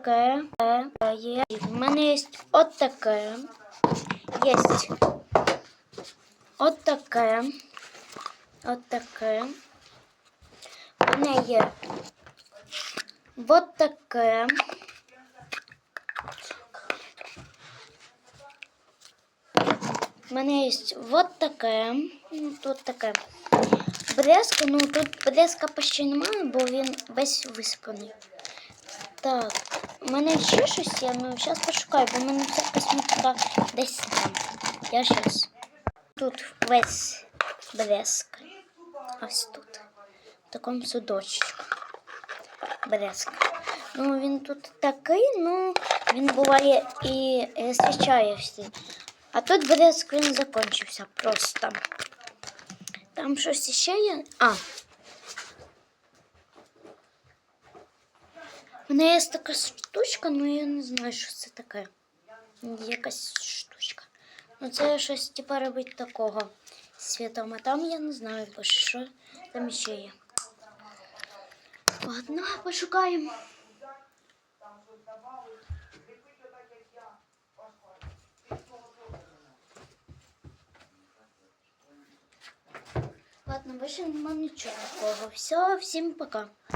таке е, є. В мене є от таке. Є от таке. От таке. В мене є вот таке. У мене є вот таке. Ну, тут таке. Бреска, ну тут бреска почти немає, бо він весь висипаний. Так, У мене ще щось є, ну зараз пошукаю, бо в мене вся косметика десь там. Я зараз. Тут весь блеск. Ось тут. В такому судочку. Блеск. Ну, він тут такий, ну, він буває і всі. А тут блеск він закінчився просто. Там щось ще є. А. У мене є така штучка, ну я не знаю, що це таке. Якась штучка. Ну це щось типа робить такого світом, а там я не знаю, що там ще є. Ладно, пошукаємо. Ладно, більше нема нічого такого. Все, всім пока.